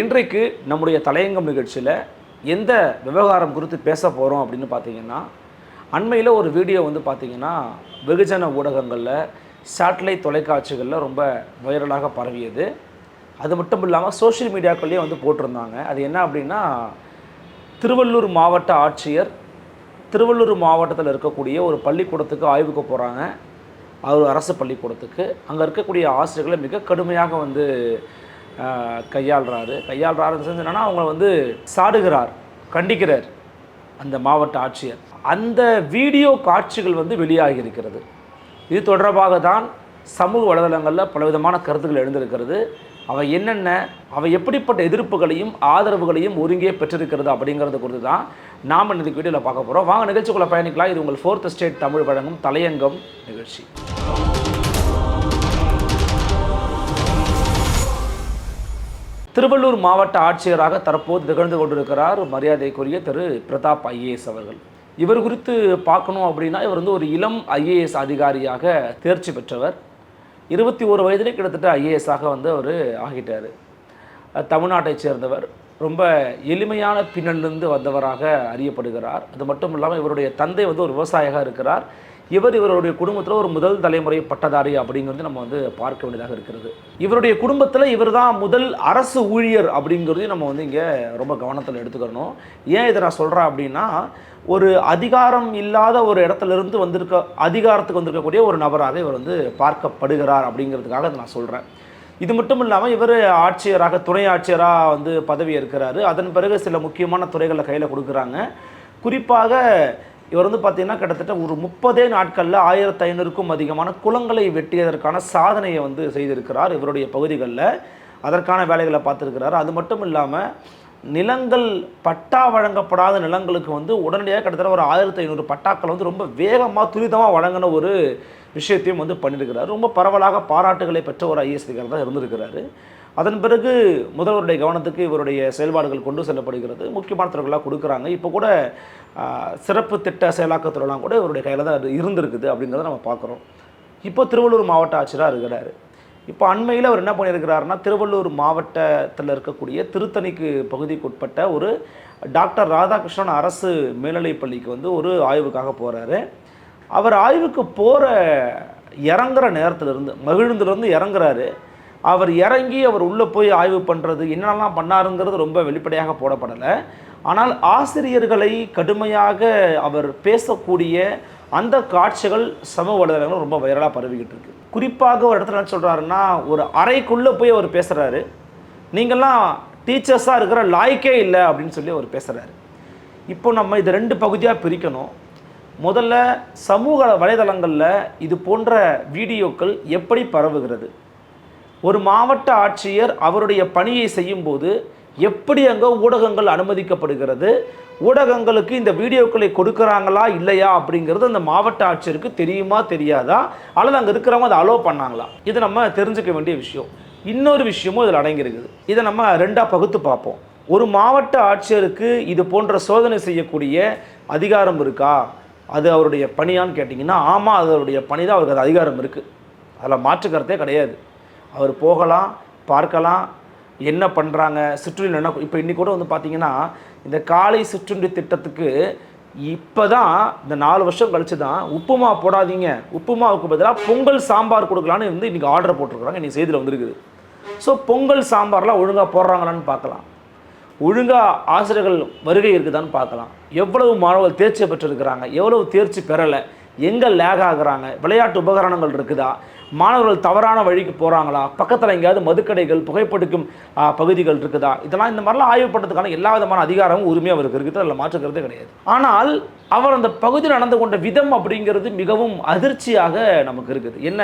இன்றைக்கு நம்முடைய தலையங்கம் நிகழ்ச்சியில் எந்த விவகாரம் குறித்து பேச போகிறோம் அப்படின்னு பார்த்தீங்கன்னா அண்மையில் ஒரு வீடியோ வந்து பார்த்திங்கன்னா வெகுஜன ஊடகங்களில் சேட்டலைட் தொலைக்காட்சிகளில் ரொம்ப வைரலாக பரவியது. அது மட்டும் இல்லாமல் சோஷியல் மீடியாக்கள்லேயே வந்து போட்டிருந்தாங்க. அது என்ன அப்படின்னா திருவள்ளூர் மாவட்ட ஆட்சியர் திருவள்ளூர் மாவட்டத்தில் இருக்கக்கூடிய ஒரு பள்ளிக்கூடத்துக்கு ஆய்வுக்கு போகிறாங்க அவர் ஒரு அரசு பள்ளிக்கூடத்துக்கு. அங்கே இருக்கக்கூடிய ஆசிரியர்களை மிக கடுமையாக வந்து கையாளுறாரு. கையாளுறாருன்னு செஞ்சு என்னன்னா அவங்க வந்து சாடுகிறார் கண்டிக்கிறார் அந்த மாவட்ட ஆட்சியர். அந்த வீடியோ காட்சிகள் வந்து வெளியாகி இருக்கிறது. இது தொடர்பாக தான் சமூக வலைதளங்களில் பலவிதமான கருத்துக்கள் எழுந்திருக்கிறது. அவை என்னென்ன அவை எப்படிப்பட்ட எதிர்ப்புகளையும் ஆதரவுகளையும் ஒருங்கே பெற்றிருக்கிறது அப்படிங்கிறது குறித்து தான் நாம் இந்த வீடியோவில் பார்க்க போகிறோம் வாங்க நிகழ்ச்சிக்குள்ளே பயணிக்கலாம். இது உங்கள் ஃபோர்த் ஸ்டேட் தமிழ் வழங்கும் தலையங்கம் நிகழ்ச்சி. திருவள்ளூர் மாவட்ட ஆட்சியராக தற்போது திகழ்ந்து கொண்டிருக்கிறார் மரியாதைக்குரிய திரு பிரதாப் ஐஏஎஸ் அவர்கள். இவர் குறித்து பார்க்கணும் அப்படின்னா இவர் வந்து ஒரு இளம் ஐஏஎஸ் அதிகாரியாக தேர்ச்சி பெற்றவர். இருபத்தி ஒரு வயதிலே கிட்டத்தட்ட ஐஏஎஸ்ஸாக வந்து அவர் ஆகிட்டார். தமிழ்நாட்டைச் சேர்ந்தவர். ரொம்ப எளிமையான பின்னணிலிருந்து வந்தவராக அறியப்படுகிறார். அது மட்டும் இல்லாமல் இவருடைய தந்தை வந்து ஒரு விவசாயியாக இருக்கிறார். இவர் இவருடைய குடும்பத்தில் ஒரு முதல் தலைமுறை பட்டதாரி அப்படிங்கிறது நம்ம வந்து பார்க்க வேண்டியதாக இருக்கிறது. இவருடைய குடும்பத்தில் இவர் தான் முதல் அரசு ஊழியர் அப்படிங்கிறதையும் நம்ம வந்து இங்கே ரொம்ப கவனத்தில் எடுத்துக்கணும். ஏன் இதை நான் சொல்கிறேன் அப்படின்னா ஒரு அதிகாரம் இல்லாத ஒரு இடத்துல இருந்து வந்திருக்க அதிகாரத்துக்கு வந்திருக்கக்கூடிய ஒரு நபராக இவர் வந்து பார்க்கப்படுகிறார் அப்படிங்கிறதுக்காக இதை நான் சொல்கிறேன் இது மட்டும் இல்லாமல் இவர் ஆட்சியராக துணை ஆட்சியராக வந்து பதவி ஏற்கிறாரு அதன் பிறகு சில முக்கியமான துறைகளை கையில் கொடுக்குறாங்க. குறிப்பாக இவர் வந்து பார்த்திங்கன்னா கிட்டத்தட்ட ஒரு முப்பதே நாட்களில் ஆயிரத்தி ஐநூறுக்கும் அதிகமான குளங்களை வெட்டியதற்கான சாதனையை வந்து செய்திருக்கிறார் இவருடைய பகுதிகளில். அதற்கான வேலைகளை பார்த்துருக்கிறார். அது மட்டும் இல்லாமல் நிலங்கள் பட்டா வழங்கப்படாத நிலங்களுக்கு வந்து உடனடியாக கிட்டத்தட்ட ஒரு ஆயிரத்தி ஐநூறு பட்டாக்கள் வந்து ரொம்ப வேகமாக துரிதமாக வழங்கின ஒரு விஷயத்தையும் வந்து பண்ணியிருக்கிறார் ரொம்ப பரவலாக பாராட்டுகளை பெற்ற ஒரு ஐஎஸ் அதிகாரி தான் இருந்திருக்கிறாரு. அதன் பிறகு முதல்வருடைய கவனத்துக்கு இவருடைய செயல்பாடுகள் கொண்டு செல்லப்படுகிறது. முக்கியமான துறைகளாக கொடுக்குறாங்க. இப்போ கூட சிறப்பு திட்ட செயலாக்கத்துறைலாம் கூட இவருடைய கையில் தான் அது இருந்திருக்குது அப்படிங்கிறத நம்ம பார்க்குறோம். இப்போ திருவள்ளூர் மாவட்ட ஆட்சியராக இருக்கிறாரு. இப்போ அண்மையில் அவர் என்ன பண்ணியிருக்கிறாருன்னா திருவள்ளூர் மாவட்டத்தில் இருக்கக்கூடிய திருத்தணிக்கு பகுதிக்கு உட்பட்ட ஒரு டாக்டர் ராதாகிருஷ்ணன் அரசு மேல்நிலைப் பள்ளிக்கு வந்து ஒரு ஆய்வுக்காக போகிறாரு அவர் ஆய்வுக்கு போகிற இறங்குற நேரத்திலிருந்து மகிழ்ந்திலிருந்து இறங்குறாரு. அவர் இறங்கி அவர் உள்ளே போய் ஆய்வு பண்ணுறது என்னென்னலாம் பண்ணாருங்கிறது ரொம்ப வெளிப்படையாக போடப்படலை. ஆனால் ஆசிரியர்களை கடுமையாக அவர் பேசக்கூடிய அந்த காட்சிகள் சமூக வலைதளங்கள் ரொம்ப வைரலாக பரவிக்கிட்டு இருக்கு. குறிப்பாக ஒரு இடத்துல என்ன சொல்கிறாருன்னா ஒரு அறைக்குள்ளே போய் அவர் பேசுகிறாரு நீங்கள்லாம் டீச்சர்ஸாக இருக்கிற லாய்க்கே இல்லை அப்படின்னு சொல்லி அவர் பேசுகிறாரு இப்போ நம்ம இது ரெண்டு பகுதியாக பிரிக்கணும். முதல்ல சமூக வலைதளங்களில் இது போன்ற வீடியோக்கள் எப்படி பரவுகிறது? ஒரு மாவட்ட ஆட்சியர் அவருடைய பணியை செய்யும்போது எப்படி அங்கே ஊடகங்கள் அனுமதிக்கப்படுகிறது ஊடகங்களுக்கு இந்த வீடியோக்களை கொடுக்குறாங்களா இல்லையா அப்படிங்கிறது அந்த மாவட்ட ஆட்சியருக்கு தெரியுமா தெரியாதா? அல்லது அங்கே இருக்கிறவங்க அதை அலோவ் பண்ணாங்களா? இது நம்ம தெரிஞ்சுக்க வேண்டிய விஷயம். இன்னொரு விஷயமும் இதில் அடங்கியிருக்குது. இதை நம்ம ரெண்டாக பகுத்து பார்ப்போம். ஒரு மாவட்ட ஆட்சியருக்கு இது போன்ற சோதனை செய்யக்கூடிய அதிகாரம் இருக்கா? அது அவருடைய பணியான்னு கேட்டிங்கன்னா ஆமாம் அதனுடைய பணி தான் அவருக்கு அது அதிகாரம் இருக்குது அதில் மாற்றுக்கிறதே கிடையாது. அவர் போகலாம் பார்க்கலாம் என்ன பண்ணுறாங்க சிற்றுண்டியில் என்ன இப்போ இன்றைக்கி கூட வந்து பார்த்தீங்கன்னா இந்த காலை சிற்றுண்டி திட்டத்துக்கு இப்போ தான் இந்த நாலு வருஷம் கழிச்சு தான் உப்புமா போடாதீங்க உப்புமாவுக்கு பதிலாக பொங்கல் சாம்பார் கொடுக்கலான்னு வந்து இன்றைக்கி ஆர்டர் போட்டிருக்கிறாங்க இன்றைக்கி செய்தியில் வந்திருக்குது. ஸோ பொங்கல் சாம்பார்லாம் ஒழுங்காக போடுறாங்களான்னு பார்க்கலாம். ஒழுங்காக ஆசிரியர்கள் வருகை இருக்குதான்னு பார்க்கலாம். எவ்வளவு மாணவர்கள் தேர்ச்சி பெற்றிருக்கிறாங்க எவ்வளவு தேர்ச்சி பெறலை எங்கே லேக் ஆகுறாங்க விளையாட்டு உபகரணங்கள் இருக்குதா மாணவர்கள் தவறான வழிக்கு போகிறாங்களா பக்கத்தில் எங்கேயாவது மதுக்கடைகள் புகைப்படுக்கும் பகுதிகள் இருக்குதா? இதெல்லாம் இந்த மாதிரிலாம் ஆய்வு பண்ணுறதுக்கான எல்லா விதமான அதிகாரமும் உரிமையும் அவருக்கு இருக்குது. அதில் மாற்றுக்கிறதே கிடையாது. ஆனால் அவர் அந்த பகுதியில் நடந்து கொண்ட விதம் அப்படிங்கிறது மிகவும் அதிர்ச்சியாக நமக்கு இருக்குது. என்ன?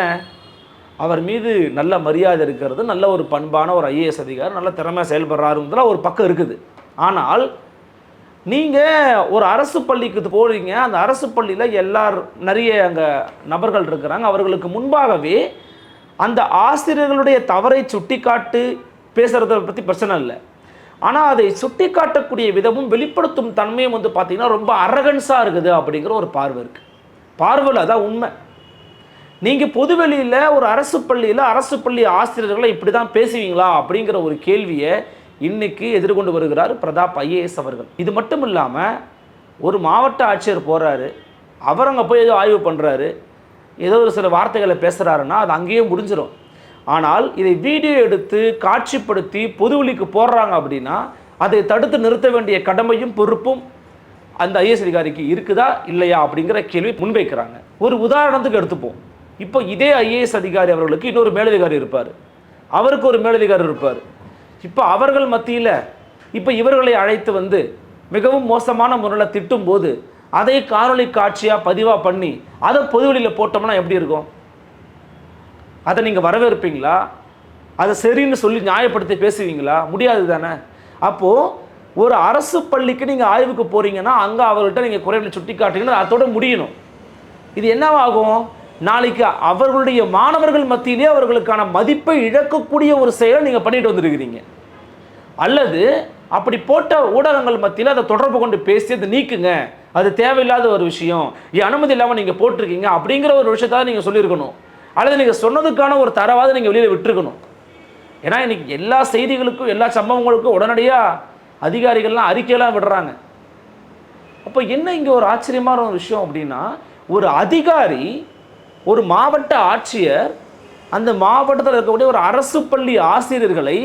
அவர் மீது நல்ல மரியாதை இருக்கிறது நல்ல ஒரு பண்பான ஒரு ஐஏஎஸ் அதிகாரி நல்ல திறமை செயல்படுறாருன்றதுலாம் ஒரு பக்கம் இருக்குது. ஆனால் நீங்கள் ஒரு அரசு பள்ளிக்கு போகிறீங்க அந்த அரசு பள்ளியில் எல்லார் நிறைய அங்கே நபர்கள் இருக்கிறாங்க. அவர்களுக்கு முன்பாகவே அந்த ஆசிரியர்களுடைய தவறை சுட்டிக்காட்டு பேசுகிறத பற்றி பிரச்சனை இல்லை. ஆனால் அதை சுட்டிக்காட்டக்கூடிய விதமும் வெளிப்படுத்தும் தன்மையும் வந்து பார்த்திங்கன்னா ரொம்ப அரகன்ஸாக இருக்குது அப்படிங்கிற ஒரு பார்வை இருக்குது பார்வையில் அதான் உண்மை. நீங்கள் பொதுவெளியில் ஒரு அரசு பள்ளியில் அரசு பள்ளி ஆசிரியர்களை இப்படி தான் பேசுவீங்களா அப்படிங்கிற ஒரு கேள்வியை இன்னைக்கு எதிர்கொண்டு வருகிறார் பிரதாப் ஐஏஎஸ் அவர்கள். இது மட்டும் இல்லாமல் ஒரு மாவட்ட ஆட்சியர் போகிறாரு அவர் அங்கே போய் ஏதோ ஆய்வு பண்ணுறாரு ஏதோ ஒரு சில வார்த்தைகளை பேசுகிறாருன்னா அது அங்கேயே முடிஞ்சிடும் ஆனால் இதை வீடியோ எடுத்து காட்சிப்படுத்தி பொதுவெளிக்கு போடுறாங்க அப்படின்னா அதை தடுத்து நிறுத்த வேண்டிய கடமையும் பொறுப்பும் அந்த ஐஏஎஸ் அதிகாரிக்கு இருக்குதா இல்லையா அப்படிங்கிற கேள்வி முன்வைக்கிறாங்க. ஒரு உதாரணத்துக்கு எடுத்துப்போம். இப்போ இதே ஐஏஎஸ் அதிகாரி அவர்களுக்கு இன்னொரு மேலதிகாரி இருப்பார். அவருக்கு ஒரு மேலதிகாரி இருப்பார். இப்போ அவர்கள் மத்தியில் இப்போ இவர்களை அழைத்து வந்து மிகவும் மோசமான முறையில் திட்டும்போது அதை காணொளி காட்சியாக பதிவாக பண்ணி அதை பொதுவெளியில் போட்டோம்னா எப்படி இருக்கும்? அதை நீங்கள் வரவேற்பீங்களா? அதை சரின்னு சொல்லி நியாயப்படுத்தி பேசுவீங்களா? முடியாது தானே? அப்போது ஒரு அரசு பள்ளிக்கு நீங்கள் ஆய்வுக்கு போகிறீங்கன்னா அங்கே அவர்கிட்ட நீங்கள் குறைகளை சுட்டி காட்டுறீங்கன்னா அதோட முடியணும். இது என்னவாகும்? நாளைக்கு அவர்களுடைய மாணவர்கள் மத்தியிலே அவர்களுக்கான மதிப்பை இழக்கக்கூடிய ஒரு செயலை நீங்கள் பண்ணிட்டு வந்துருக்கிறீங்க. அல்லது அப்படி போட்ட ஊடகங்கள் மத்தியில் அதை தொடர்பு கொண்டு பேசி அதை நீக்குங்க. அது தேவையில்லாத ஒரு விஷயம். என் அனுமதி இல்லாமல் நீங்கள் போட்டிருக்கீங்க அப்படிங்கிற ஒரு விஷயத்தான் நீங்கள் சொல்லியிருக்கணும். அல்லது நீங்கள் சொன்னதுக்கான ஒரு தரவாத நீங்கள் வெளியில் விட்டுருக்கணும். ஏன்னா இன்னைக்கு எல்லா செய்திகளுக்கும் எல்லா சம்பவங்களுக்கும் உடனடியாக அதிகாரிகள்லாம் அறிக்கையெல்லாம் விடுறாங்க. அப்போ என்ன இங்கே ஒரு ஆச்சரியமான ஒரு விஷயம் அப்படின்னா ஒரு அதிகாரி ஒரு மாவட்ட ஆட்சியர் அந்த மாவட்டத்தில் இருக்கக்கூடிய ஒரு அரசு பள்ளி ஆசிரியர்களை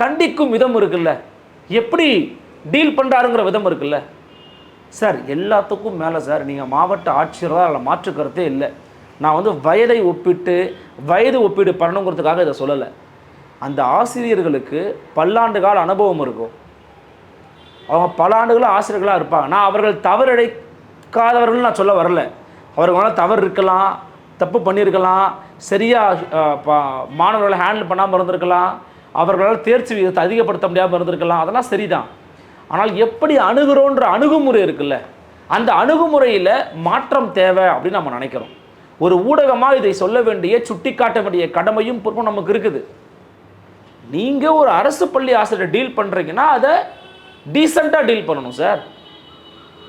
கண்டிக்கும் விதம் இருக்குல்ல. எப்படி டீல் பண்ணுறாருங்கிற விதம் இருக்குல்ல. சார் எல்லாத்துக்கும் மேலே சார் நீங்கள் மாவட்ட ஆட்சியராக அதில் மாற்று கருத்தே இல்லை. நான் வந்து வயதை ஒப்பிட்டு வயது ஒப்பீடு பண்ணணுங்கிறதுக்காக இதை சொல்லலை. அந்த ஆசிரியர்களுக்கு பல்லாண்டு கால அனுபவம் இருக்கும். அவங்க பல ஆண்டுகளாக ஆசிரியர்களாக இருப்பாங்க. நான் அவர்கள் தவறிழைக்காதவர்கள் நான் சொல்ல வரல. அவர்களால் தவறு இருக்கலாம் தப்பு பண்ணியிருக்கலாம் சரியாக மாணவர்களை ஹேண்டில் பண்ணாமல் இருந்திருக்கலாம் அவர்களால் தேர்ச்சி விகிதத்தை அதிகப்படுத்த முடியாமல் இருந்திருக்கலாம் அதெல்லாம் சரிதான். ஆனால் எப்படி அணுகிறோன்ற அணுகுமுறை இருக்குல்ல அந்த அணுகுமுறையில் மாற்றம் தேவை அப்படின்னு நம்ம நினைக்கிறோம். ஒரு ஊடகமாக இதை சொல்ல வேண்டிய சுட்டிக்காட்ட வேண்டிய கடமையும் பொறுப்பும் நமக்கு இருக்குது. நீங்கள் ஒரு அரசு பள்ளி ஆசிரியர் டீல் பண்ணுறீங்கன்னா அதை டீசெண்டாக டீல் பண்ணணும் சார்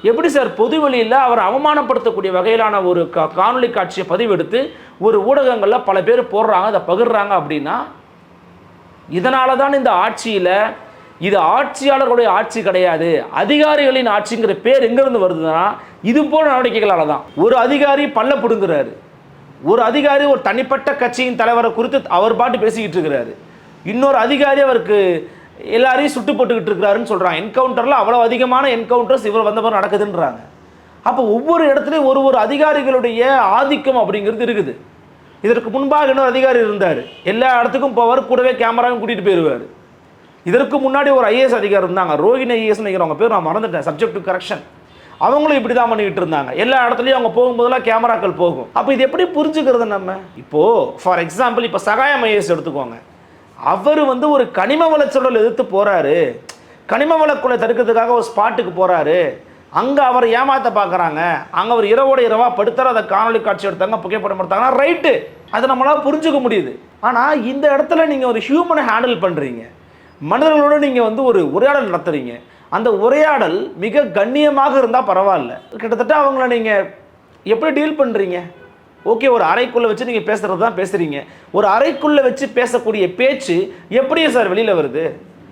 எப்படி சார் பொது வெளியில் அவர் அவமானப்படுத்தக்கூடிய வகையிலான ஒரு கா காணொலி காட்சியை பதிவெடுத்து ஒரு ஊடகங்களில் பல பேர் போடுறாங்க அதை பகிர்றாங்க அப்படின்னா இதனால தான் இந்த ஆட்சியில் இது ஆட்சியாளர்களுடைய ஆட்சி கிடையாது அதிகாரிகளின் ஆட்சிங்கிற பேர் எங்கேருந்து வருதுன்னா இது போல நடவடிக்கைகளால் தான் ஒரு அதிகாரி பல்ல பிடுங்குறாரு. ஒரு அதிகாரி ஒரு தனிப்பட்ட கட்சியின் தலைவரை குறித்து அவர் பாட்டு பேசிக்கிட்டு இருக்கிறாரு. இன்னொரு அதிகாரி அவருக்கு எல்லாரையும் சுட்டு போட்டுக்கிட்டு இருக்கிறாருன்னு சொல்கிறாங்க என்கவுண்டரில் அவ்வளோ அதிகமான என்கவுண்டர்ஸ் இவர் வந்தவர் நடக்குதுன்றாங்க. அப்போ ஒவ்வொரு இடத்துலையும் ஒரு ஒரு அதிகாரிகளுடைய ஆதிக்கம் அப்படிங்கிறது இருக்குது. இதற்கு முன்பாக இன்னொரு அதிகாரி இருந்தார். எல்லா இடத்துக்கும் போவார் கூடவே கேமராவும் கூட்டிகிட்டு போயிடுவார் இதற்கு முன்னாடி ஒரு ஐஏஎஸ் அதிகாரி இருந்தாங்க. ரோஹிணி ஐஏஎஸ் நினைக்கிறவங்க பேர் நான் மறந்துட்டேன். சப்ஜெக்ட் டு கரெக்ஷன் அவங்களும் இப்படி தான் பண்ணிக்கிட்டு இருந்தாங்க. எல்லா இடத்துலையும் அவங்க போகும்போதெல்லாம் கேமராக்கள் போகும். அப்போ இது எப்படி புரிஞ்சுக்கிறது நம்ம? இப்போது ஃபார் எக்ஸாம்பிள் இப்போ சகாயம் ஐஏஎஸ் எடுத்துக்கோங்க. அவர் வந்து ஒரு கனிம வளச்சொடல் எதிர்த்து போகிறாரு கனிம வளக்குள்ள தடுக்கிறதுக்காக ஒரு ஸ்பாட்டுக்கு போகிறாரு அங்கே அவர் ஏமாத்த பார்க்குறாங்க அங்கே அவர் இரவோட இரவாக படுத்தார் அதை காணொளி காட்சி எடுத்தாங்க புகைப்படம் எடுத்தாங்கன்னா ரைட்டு. அதை நம்மளால் புரிஞ்சுக்க முடியுது. ஆனால் இந்த இடத்துல நீங்கள் ஒரு ஹியூமனை ஹேண்டில் பண்ணுறீங்க மனிதர்களோட நீங்கள் வந்து ஒரு உரையாடல் நடத்துகிறீங்க அந்த உரையாடல் மிக கண்ணியமாக இருந்தால் பரவாயில்ல. கிட்டத்தட்ட அவங்கள நீங்கள் எப்படி டீல் பண்ணுறீங்க ஓகே ஒரு அறைக்குள்ளே வச்சு நீங்கள் பேசுகிறது தான் பேசுகிறீங்க ஒரு அறைக்குள்ளே வச்சு பேசக்கூடிய பேச்சு எப்படி சார் வெளியில் வருது?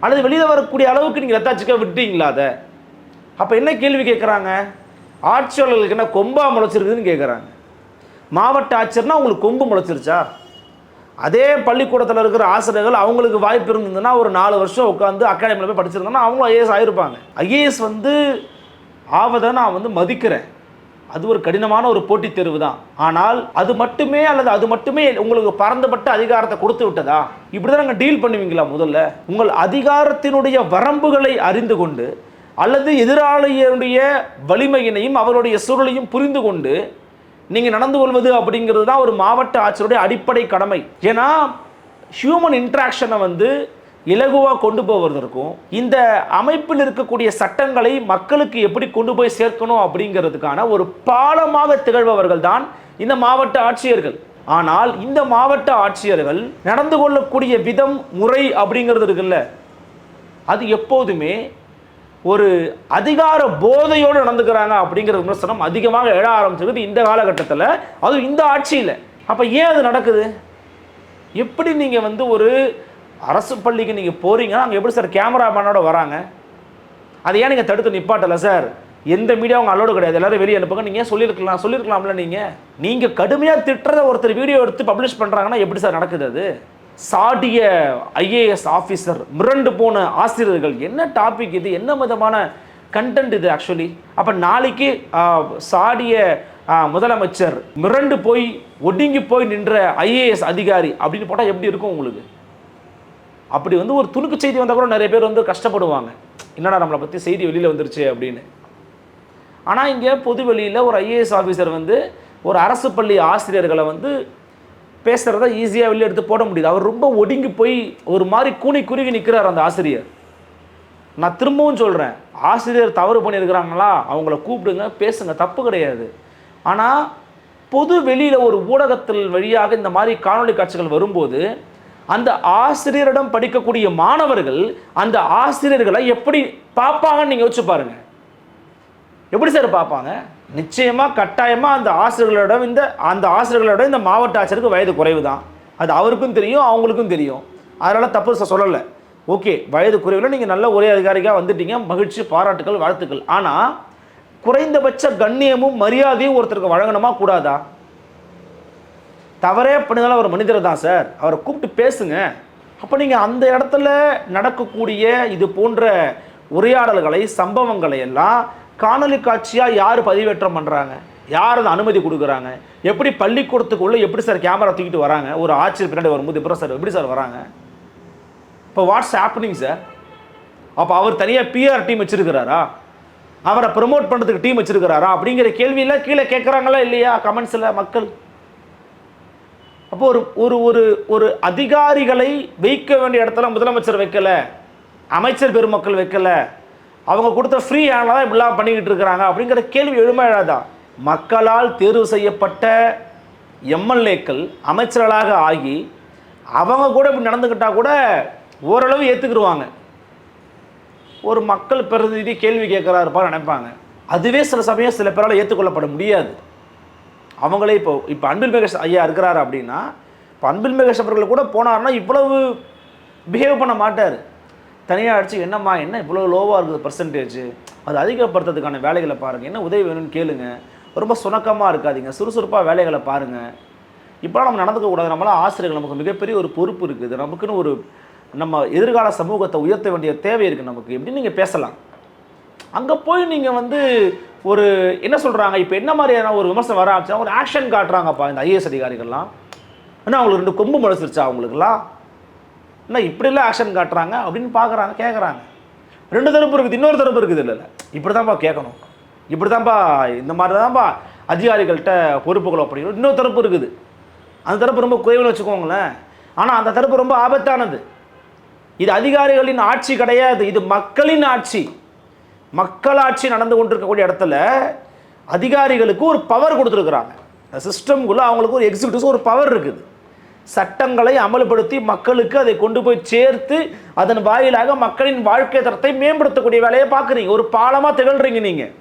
அல்லது வெளியில் வரக்கூடிய அளவுக்கு நீங்கள் ரத்தாச்சிக்க விட்டீங்களா அதை? அப்போ என்ன கேள்வி கேட்குறாங்க ஆட்சியாளர்களுக்கு என்ன கொம்பா முளைச்சிருக்குதுன்னு கேட்குறாங்க மாவட்ட ஆட்சியர்னா உங்களுக்கு கொம்பு முளைச்சிருச்சா? அதே பள்ளிக்கூடத்தில் இருக்கிற ஆசிரியர்கள் அவங்களுக்கு வாய்ப்பு இருந்ததுன்னா ஒரு நாலு வருஷம் உட்காந்து அகாடமியில் போய் படிச்சிருந்தோன்னா அவங்களும் ஐஏஎஸ் ஆகிருப்பாங்க ஐஏஎஸ் வந்து ஆவதை நான் வந்து மதிக்கிறேன். அது ஒரு கடினமான ஒரு போட்டித் தேர்வு தான். ஆனால் அது மட்டுமே அல்லது அது மட்டுமே உங்களுக்கு பறந்துபட்ட அதிகாரத்தை கொடுத்து விட்டதா? இப்படி தான் நாங்கள் டீல் பண்ணுவீங்களா முதல்ல? உங்கள் அதிகாரத்தினுடைய வரம்புகளை அறிந்து கொண்டு அல்லது எதிராளியருடைய வலிமையினையும் அவருடைய சூழலையும் புரிந்து கொண்டு நீங்கள் நடந்து கொள்வது அப்படிங்கிறது தான் ஒரு மாவட்ட ஆட்சியருடைய அடிப்படை கடமை. ஏன்னா ஹியூமன் இன்ட்ராக்ஷனை வந்து இலகுவாக கொண்டு போவதற்கும் இந்த அமைப்பில் இருக்கக்கூடிய சட்டங்களை மக்களுக்கு எப்படி கொண்டு போய் சேர்க்கணும் அப்படிங்கிறதுக்கான ஒரு பாலமாக திகழ்பவர்கள் தான் இந்த மாவட்ட ஆட்சியர்கள். ஆனால் இந்த மாவட்ட ஆட்சியர்கள் நடந்து கொள்ளக்கூடிய விதம் முறை அப்படிங்கிறது இருக்குல்ல. அது எப்போதுமே ஒரு அதிகார போதையோடு நடந்துக்கிறாங்க அப்படிங்கிற விமர்சனம் அதிகமாக எழ ஆரம்பிச்சிருக்குது இந்த காலகட்டத்தில். அதுவும் இந்த ஆட்சியில். அப்போ ஏன் அது நடக்குது? எப்படி நீங்கள் வந்து ஒரு அரசு பள்ளிக்கு நீங்கள் போகிறீங்கன்னா அங்கே எப்படி சார் கேமராமேனோட வராங்க? அதை ஏன் நீங்கள் தடுத்து நிப்பாட்டல சார்? எந்த மீடியா அவங்க அலோடு கிடையாது. எல்லாரும் வெளியே அனுப்புங்க. நீங்கள் சொல்லியிருக்கலாம்? சொல்லியிருக்கலாம்ல நீங்கள் நீங்கள் கடுமையாக திட்டுறத ஒருத்தர் வீடியோ எடுத்து பப்ளிஷ் பண்ணுறாங்கன்னா எப்படி சார் நடக்குது அது? சாடிய ஐஏஎஸ் ஆஃபீஸர் மிரண்டு போன ஆசிரியர்கள். என்ன டாபிக் இது? என்ன விதமான கண்டென்ட் இது ஆக்சுவலி அப்போ நாளைக்கு சாடிய முதலமைச்சர் மிரண்டு போய் ஒடுங்கி போய் நின்ற ஐஏஎஸ் அதிகாரி அப்படின்னு போட்டால் எப்படி இருக்கும் உங்களுக்கு? அப்படி வந்து ஒரு துணுக்கு செய்தி வந்தால் கூட நிறைய பேர் வந்து கஷ்டப்படுவாங்க. என்னடா நம்மளை பற்றி செய்தி வெளியில் வந்துருச்சு அப்படின்னு. ஆனால் இங்கே பொது வெளியில் ஒரு ஐஏஎஸ் ஆஃபீஸர் வந்து ஒரு அரசு பள்ளி ஆசிரியர்களை வந்து பேசுகிறத ஈஸியாக வெளியே எடுத்து போட முடியுது. அவர் ரொம்ப ஒடுங்கி போய் ஒரு மாதிரி கூனி குறுகி நிற்கிறார் அந்த ஆசிரியர். நான் திரும்பவும் சொல்கிறேன் ஆசிரியர் தவறு பண்ணியிருக்கிறாங்களா? அவங்கள கூப்பிடுங்க பேசுங்க தப்பு கிடையாது. ஆனால் பொது வெளியில் ஒரு ஊடகத்தில் வழியாக இந்த மாதிரி காணொளி காட்சிகள் வரும்போது அந்த ஆசிரியரிடம் படிக்கக்கூடிய மாணவர்கள் அந்த ஆசிரியர்களை எப்படி பார்ப்பாங்கன்னு நீங்கள் யோசிச்சு பாருங்க. எப்படி சார் பார்ப்பாங்க? நிச்சயமாக கட்டாயமாக அந்த ஆசிரியர்களிடம் இந்த அந்த ஆசிரியர்களோட இந்த மாவட்ட ஆசிரியருக்கு வயது குறைவு தான் அது அவருக்கும் தெரியும் அவங்களுக்கும் தெரியும். அதனால் தப்பு சொல்லலை. ஓகே வயது குறைவில் நீங்கள் நல்ல ஒரே அதிகாரியாக வந்துட்டீங்க. மகிழ்ச்சி பாராட்டுகள் வாழ்த்துக்கள். ஆனால் குறைந்தபட்ச கண்ணியமும் மரியாதையும் ஒருத்தருக்கு வழங்கணுமா? கூடாதா? தவறே பண்ணினாலும் அவர் மனிதர் தான் சார். அவரை கூப்பிட்டு பேசுங்க. அப்போ நீங்கள் அந்த இடத்துல நடக்கக்கூடிய இது போன்ற உரையாடல்களை சம்பவங்களை எல்லாம் காணொலி காட்சியாக யார் பதிவேற்றம் பண்ணுறாங்க யார் அதை அனுமதி கொடுக்குறாங்க? எப்படி பள்ளிக்கூடத்துக்குள்ளே எப்படி சார் கேமரா தூக்கிட்டு வராங்க? ஒரு ஆட்சியர் பின்னாடி வரும்போது இப்போ சார் எப்படி சார் வராங்க? இப்போ வாட்ஸ் ஹேப்பனிங் சார் அப்போ அவர் தனியாக பிஆர் டீம் வச்சுருக்கிறாரா? அவரை ப்ரமோட் பண்ணுறதுக்கு டீம் வச்சுருக்கிறாரா? அப்படிங்கிற கேள்வியெல்லாம் கீழே கேட்குறாங்களா இல்லையா? கமெண்ட்ஸில் மக்கள். அப்போ ஒரு ஒரு ஒரு ஒரு அதிகாரிகளை வைக்க வேண்டிய இடத்துல முதலமைச்சர் வைக்கல. அமைச்சர் பெருமக்கள் வைக்கல. அவங்க கொடுத்த ஃப்ரீ ஹேண்டில் தான் இப்படிலாம் பண்ணிக்கிட்டு இருக்கிறாங்க அப்படிங்கிற கேள்வி எழுமா மக்களால் தேர்வு செய்யப்பட்ட எம்எல்ஏக்கள் அமைச்சர்களாக ஆகி அவங்க கூட இப்படி நடந்துக்கிட்டால் கூட ஓரளவு ஏற்றுக்குருவாங்க ஒரு மக்கள் பிரதிநிதி கேள்வி கேட்குறாருப்பா நினைப்பாங்க. அதுவே சில சமயம் சில பேரால் ஏற்றுக்கொள்ளப்பட முடியாது. அவங்களே இப்போ இப்போ அன்பில் மகேஷ் ஐயா இருக்கிறாரு அப்படின்னா இப்போ அன்பில் மகேஷ் அவர்கள் கூட போனார்னா இவ்வளவு பிஹேவ் பண்ண மாட்டார். தனியாக அடிச்சு என்னம்மா என்ன இவ்வளோ லோவாக இருக்குது பர்சன்டேஜ் அது அதிகப்படுத்துறதுக்கான வேலைகளை பாருங்கள் என்ன உதவி வேணும்னு கேளுங்க. ரொம்ப சுணக்கமாக இருக்காதீங்க. சுறுசுறுப்பாக வேலைகளை பாருங்கள் இப்போலாம் நம்ம நடந்துக்க கூடாது. நம்மளாம் ஆசிரியர்கள் நமக்கு மிகப்பெரிய ஒரு பொறுப்பு இருக்குது. நமக்குன்னு ஒரு நம்ம எதிர்கால சமூகத்தை உயர்த்த வேண்டிய தேவை இருக்குது நமக்கு. எப்படி நீங்கள் பேசலாம். அங்கே போய் நீங்கள் வந்து ஒரு என்ன சொல்கிறாங்க இப்போ என்ன மாதிரியான ஒரு விமர்சனம் வர ஆச்சுன்னா ஒரு ஆக்ஷன் காட்டுறாங்கப்பா இந்த ஐஏஎஸ் அதிகாரிகள்லாம். ஏன்னா அவங்களுக்கு ரெண்டு கொம்பு முளைச்சிருச்சா அவங்களுக்குலாம் என்ன இப்படிலாம் ஆக்ஷன் காட்டுறாங்க அப்படின்னு பார்க்குறாங்க கேட்குறாங்க ரெண்டு தரப்பு இருக்குது இன்னொரு தரப்பு இருக்குது இல்லை இப்படி தான்ப்பா கேட்கணும் இப்படி தான்ப்பா இந்த மாதிரி தான்ப்பா அதிகாரிகள்கிட்ட பொறுப்புகள் அப்படிங்கிற இன்னொரு தரப்பு இருக்குது. அந்த தரப்பு ரொம்ப குறைவுன்னு வச்சுக்கோங்களேன். ஆனால் அந்த தரப்பு ரொம்ப ஆபத்தானது. இது அதிகாரிகளின் ஆட்சி கிடையாது. இது மக்களின் ஆட்சி. மக்களாட்சி நடந்து கொண்டிருக்கக்கூடிய இடத்துல அதிகாரிகளுக்கு ஒரு பவர் கொடுத்துருக்குறாங்க. சிஸ்டம்குள்ளே அவங்களுக்கு ஒரு எக்ஸிக்யூட்டிவ்ஸ் ஒரு பவர் இருக்குது. சட்டங்களை அமல்படுத்தி மக்களுக்கு அதை கொண்டு போய் சேர்த்து அதன் வாயிலாக மக்களின் வாழ்க்கை தரத்தை மேம்படுத்தக்கூடிய வேலையை பார்க்குறீங்க. ஒரு பாலமாக திகழ்றீங்க நீங்கள்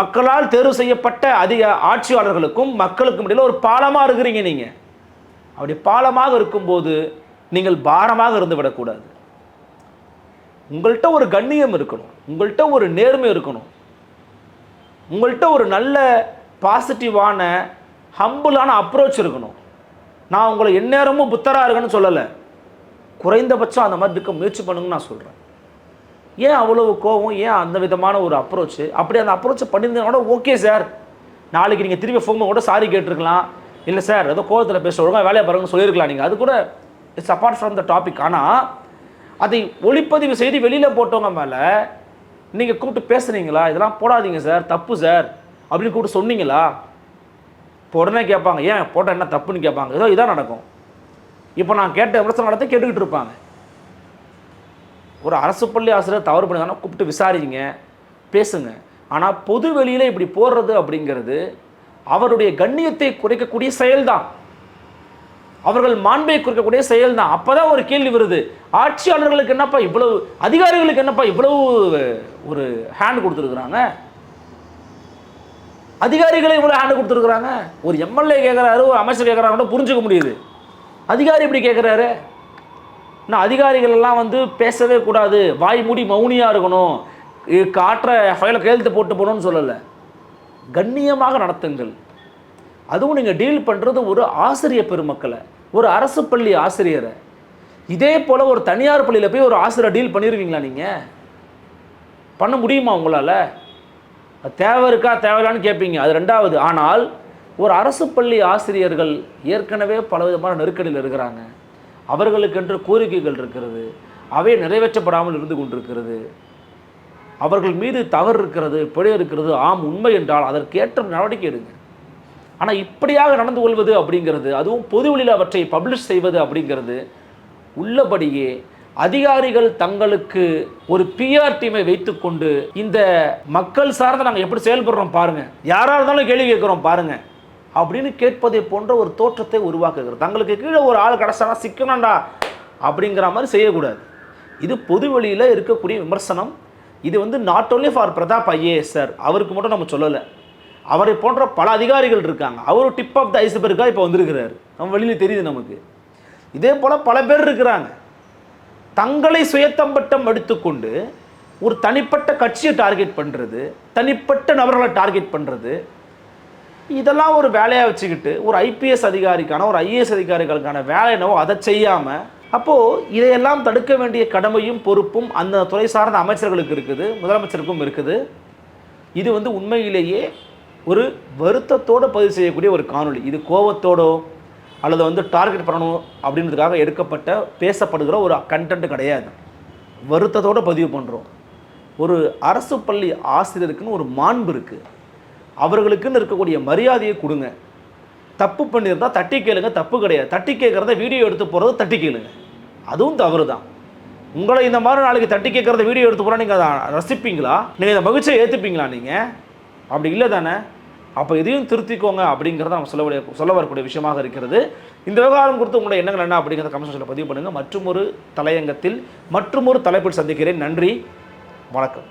மக்களால் தேர்வு செய்யப்பட்ட அதிக ஆட்சியாளர்களுக்கும் மக்களுக்கும் இடையில் ஒரு பாலமாக இருக்கிறீங்க நீங்கள் அப்படி பாலமாக இருக்கும்போது நீங்கள் பாரமாக இருந்து விடக்கூடாது. உங்கள்கிட்ட ஒரு கண்ணியம் இருக்கணும். உங்கள்கிட்ட ஒரு நேர்மை இருக்கணும். உங்கள்கிட்ட ஒரு நல்ல பாசிட்டிவான ஹம்புளான அப்ரோச் இருக்கணும். நான் உங்களை எந்நேரமும் புத்தராக இருக்கேன்னு சொல்லலை. குறைந்தபட்சம் அந்த மாதிரி இருக்க முயற்சி பண்ணுங்கன்னு நான் சொல்கிறேன் ஏன் அவ்வளவு கோவம்? ஏன் அந்த விதமான ஒரு அப்ரோச் அப்படி அந்த அப்ரோச்சை பண்ணியிருந்தா கூட ஓகே சார் நாளைக்கு நீங்கள் திரும்பி ஃபோன் கூட சாரி கேட்டிருக்கலாம். இல்லை சார் ஏதோ கோவத்தில் பேச ஒழுங்காக வேலையை பாருங்கன்னு சொல்லியிருக்கலாம் நீங்கள் அது கூட it's apart from the topic ஆனால் அதை ஒளிப்பதிவு செய்து வெளியில் போட்டவங்க மேலே நீங்கள் கூப்பிட்டு பேசுனீங்களா? இதெல்லாம் போடாதீங்க சார் தப்பு சார். அப்படின்னு கூப்பிட்டு சொன்னீங்களா? இப்போ உடனே கேட்பாங்க ஏன் போட்டால் என்ன தப்புன்னு? கேட்பாங்க. ஏதோ இதான் நடக்கும். இப்போ நான் கேட்ட விமர்சனம் நடத்த கேட்டுக்கிட்டு இருப்பாங்க. ஒரு அரசு பள்ளி ஆசிரியர் தவறு பண்ணிதானா கூப்பிட்டு விசாரிங்க பேசுங்க. ஆனால் பொது வெளியில் இப்படி போடுறது அப்படிங்கிறது அவருடைய கண்ணியத்தை குறைக்கக்கூடிய செயல்தான். அவர்கள் மாண்பை குறைக்கக்கூடிய அப்போ தான் ஒரு கேள்வி வருது. ஆட்சியாளர்களுக்கு என்னப்பா இவ்வளவு அதிகாரிகளுக்கு என்னப்பா இவ்வளவு ஒரு ஹேண்ட் கொடுத்துருக்குறாங்க? அதிகாரிகளை இவ்வளோ ஹேண்டு கொடுத்துருக்குறாங்க? ஒரு எம்எல்ஏ கேட்குறாரு ஒரு அமைச்சர் கேட்குறாங்கன்னு புரிஞ்சுக்க முடியுது. அதிகாரி இப்படி கேட்குறாரு நான் அதிகாரிகள் எல்லாம் வந்து பேசவே கூடாது. வாய் மூடி மௌனியாக இருக்கணும். இ- காட்டுற ஃபைலை கையெழுத்து போட்டு போகணும்னு சொல்லலை. கண்ணியமாக நடத்துங்கள். அதுவும் நீங்கள் டீல் பண்ணுறது ஒரு ஆசிரியர் பெருமக்களை. ஒரு அரசு பள்ளி ஆசிரியரை. இதே போல் ஒரு தனியார் பள்ளியில் போய் ஒரு ஆசிரியர் டீல் பண்ணிடுவீங்களா நீங்கள் பண்ண முடியுமா உங்களால்? தேவை இருக்கா தேவையில்லான்னு கேட்பீங்க அது ரெண்டாவது. ஆனால் ஒரு அரசு பள்ளி ஆசிரியர்கள் ஏற்கனவே பல விதமான நெருக்கடியில் இருக்கிறாங்க. அவர்களுக்கென்று கோரிக்கைகள் இருக்கிறது. அவை நிறைவேற்றப்படாமல் இருந்து கொண்டிருக்கிறது. அவர்கள் மீது தவறு இருக்கிறது பிழை இருக்கிறது ஆம் உண்மை என்றால் அதற்கேற்ற நடவடிக்கை எடுங்க. ஆனால் இப்படியாக நடந்து கொள்வது அப்படிங்கிறது அதுவும் பொது வழியில் அவற்றை பப்ளிஷ் செய்வது அப்படிங்கிறது உள்ளபடியே அதிகாரிகள் தங்களுக்கு ஒரு பிஆர் டீமை வைத்துக்கொண்டு இந்த மக்கள் சார்ந்த நாங்கள் எப்படி செயல்படுறோம் பாருங்க. யாராக இருந்தாலும் கேள்வி கேட்குறோம் பாருங்க. அப்படின்னு கேட்பதை போன்ற ஒரு தோற்றத்தை உருவாக்குகிறது. தங்களுக்கு கீழே ஒரு ஆள் கிடச்சானா சிக்கணும்டா அப்படிங்கிற மாதிரி செய்யக்கூடாது. இது பொது வெளியில் இருக்கக்கூடிய விமர்சனம். இது வந்து not only for Pratap IAS sir அவருக்கு மட்டும் நம்ம சொல்லலை. அவரை போன்ற பல அதிகாரிகள் இருக்காங்க. அவர் டிப் ஆஃப் த ஐஸ்பெர்க்காக இப்போ வந்திருக்கிறாரு. நம்ம வெளியில் தெரியுது நமக்கு. இதே போல் பல பேர் இருக்கிறாங்க. தங்களை சுயத்தம்பட்டம் எடுத்துக்கொண்டு ஒரு தனிப்பட்ட கட்சியை டார்கெட் பண்ணுறது தனிப்பட்ட நபர்களை டார்கெட் பண்ணுறது இதெல்லாம் ஒரு வேலையாக வச்சுக்கிட்டு ஒரு ஐபிஎஸ் அதிகாரிக்கான ஒரு ஐஏஎஸ் அதிகாரிகளுக்கான வேலை என்னவோ அதை செய்யாமல் அப்போது இதையெல்லாம் தடுக்க வேண்டிய கடமையும் பொறுப்பும் அந்த துறை சார்ந்த அமைச்சர்களுக்கு இருக்குது முதலமைச்சருக்கும் இருக்குது. இது வந்து உண்மையிலேயே ஒரு வருத்தத்தோடு பதிவு செய்யக்கூடிய ஒரு காணொளி. இது கோவத்தோடோ அல்லது வந்து டார்கெட் பண்ணணும் அப்படின்றதுக்காக எடுக்கப்பட்ட பேசப்படுகிற ஒரு கண்டென்ட் கிடையாது. வருத்தத்தோடு பதிவு பண்ணுறோம் ஒரு அரசு பள்ளி ஆசிரியருக்குன்னு ஒரு மாண்பு இருக்குது அவர்களுக்குன்னு இருக்கக்கூடிய மரியாதையை கொடுங்க. தப்பு பண்ணியிருந்தால் தட்டி கேளுங்க தப்பு கிடையாது. தட்டி கேட்குறத வீடியோ எடுத்து போகிறது தட்டி கேளுங்க. அதுவும் தவறு தான் உங்களை இந்த மாதிரி நாளைக்கு தட்டி கேட்குறத வீடியோ எடுத்து போகிறோம் நீங்கள் அதை ரசிப்பீங்களா? நீங்கள் இந்த மகிழ்ச்சியை ஏற்றுப்பீங்களா நீங்கள் அப்படி இல்லை தானே? அப்போ இதையும் திருத்திக்கோங்க அப்படிங்கிறத நம்ம சொல்லக்கூடிய சொல்ல வரக்கூடிய விஷயமாக இருக்கிறது. இந்த விவகாரம் குறித்து உங்களுடைய எண்ணங்கள் என்ன அப்படிங்கிறத கமெண்ட் பதிவு பண்ணுங்கள் மற்றும் ஒரு தலையங்கத்தில் மற்றும் ஒரு தலைப்பில் சந்திக்கிறேன். நன்றி. வணக்கம்.